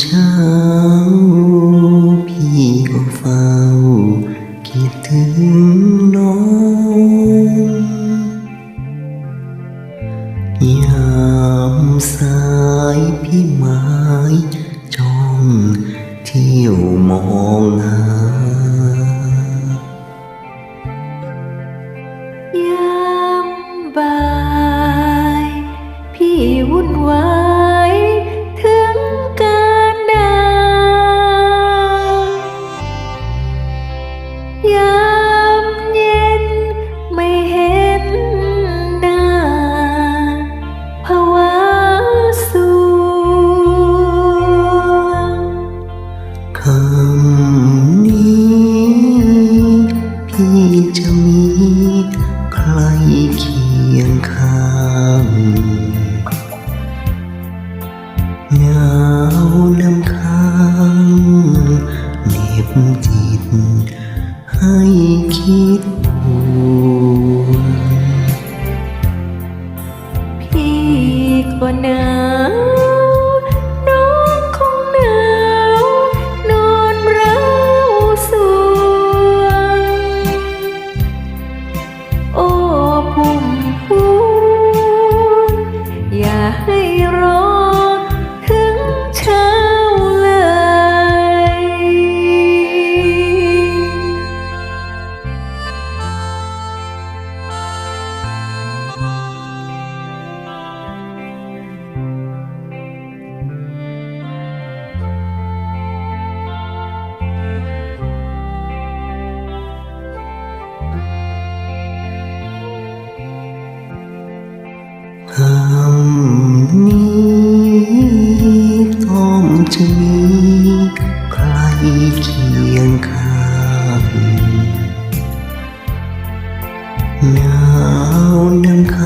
เช้า พี่ก็เฝ้า คิดถึงน้องยามสายพี่ไม้จ้องเที่ยวมองหายามบ่าย พี่วุ่นวายา งพี่ก็หนาว เคียงข้นาวนังค